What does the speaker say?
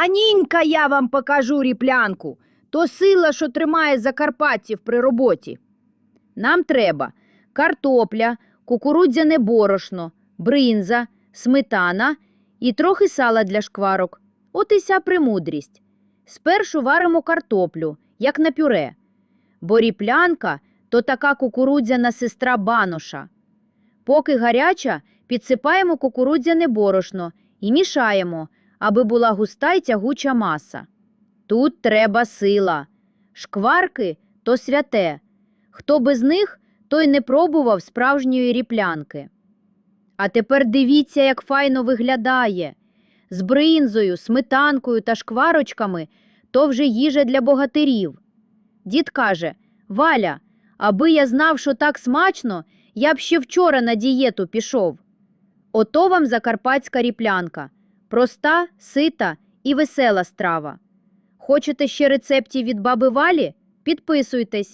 Анінька, я вам покажу ріплянку. То сила, що тримає закарпатців при роботі. Нам треба картопля, кукурудзяне борошно, бринза, сметана і трохи сала для шкварок. От і ся премудрість. Спершу варимо картоплю, як на пюре. Бо ріплянка то така кукурудзяна сестра баноша. Поки гаряча, підсипаємо кукурудзяне борошно і мішаємо, аби була густа й тягуча маса. Тут треба сила. Шкварки то святе. Хто без них, той не пробував справжньої ріплянки. А тепер дивіться, як файно виглядає. З бринзою, сметанкою та шкварочками то вже їжа для богатирів. Дід каже: Валя, аби я знав, що так смачно, я б ще вчора на дієту пішов. Ото вам закарпатська ріплянка. Проста, сита і весела страва. Хочете ще рецептів від баби Валі? Підписуйтесь.